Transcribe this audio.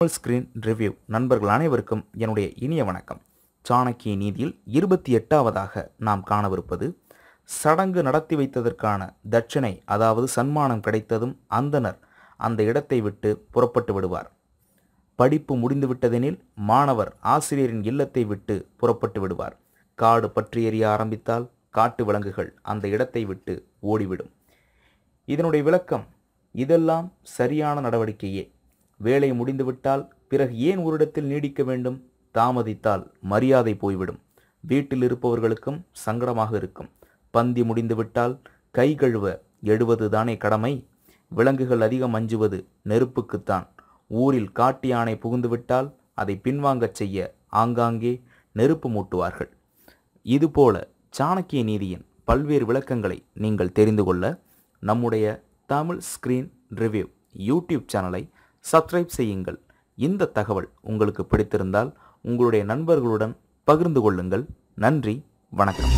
Tamil screen review நண்பர்கள் அனைவருக்கும் என்னுடைய இனிய வணக்கம். சாணக்கிய நீதியில் இருபத்தி எட்டாவதாக நாம் காணவிருப்பது சடங்கு நடத்தி வைத்ததற்கான தட்சணை அதாவது சன்மானம் கிடைத்ததும் அந்தனர் அந்த இடத்தை விட்டு புறப்பட்டு விடுவார். படிப்பு முடிந்துவிட்டதெனில் மாணவர் ஆசிரியரின் இல்லத்தை விட்டு புறப்பட்டு விடுவார். காடு பற்றி எறிய ஆரம்பித்தால் காட்டு விலங்குகள் அந்த இடத்தை விட்டு ஓடிவிடும். இதனுடைய விளக்கம் இதெல்லாம் சரியான நடவடிக்கையே. வேலை முடிந்துவிட்டால் பிறகு ஏன் ஒரு இடத்தில் நீடிக்க வேண்டும்? தாமதித்தால் மரியாதை போய்விடும். வீட்டில் இருப்பவர்களுக்கும் சங்கடமாக இருக்கும். பந்தி முடிந்துவிட்டால் கை கழுவ எழுவது தானே கடமை? விலங்குகள் அதிகம் அஞ்சுவது நெருப்புக்குத்தான். ஊரில் காட்டு யானை புகுந்துவிட்டால் அதை பின்வாங்கச் செய்ய ஆங்காங்கே நெருப்பு மூட்டுவார்கள். இதுபோல சாணக்கிய நீதியின் பல்வேறு விளக்கங்களை நீங்கள் தெரிந்து கொள்ள நம்முடைய தமிழ் ஸ்கிரீன் ரிவ்யூ யூடியூப் சேனலை சப்ஸ்கிரைப் செய்யுங்கள். இந்த தகவல் உங்களுக்கு பிடித்திருந்தால் உங்களுடைய நண்பர்களுடன் பகிர்ந்து கொள்ளுங்கள். நன்றி வணக்கம்.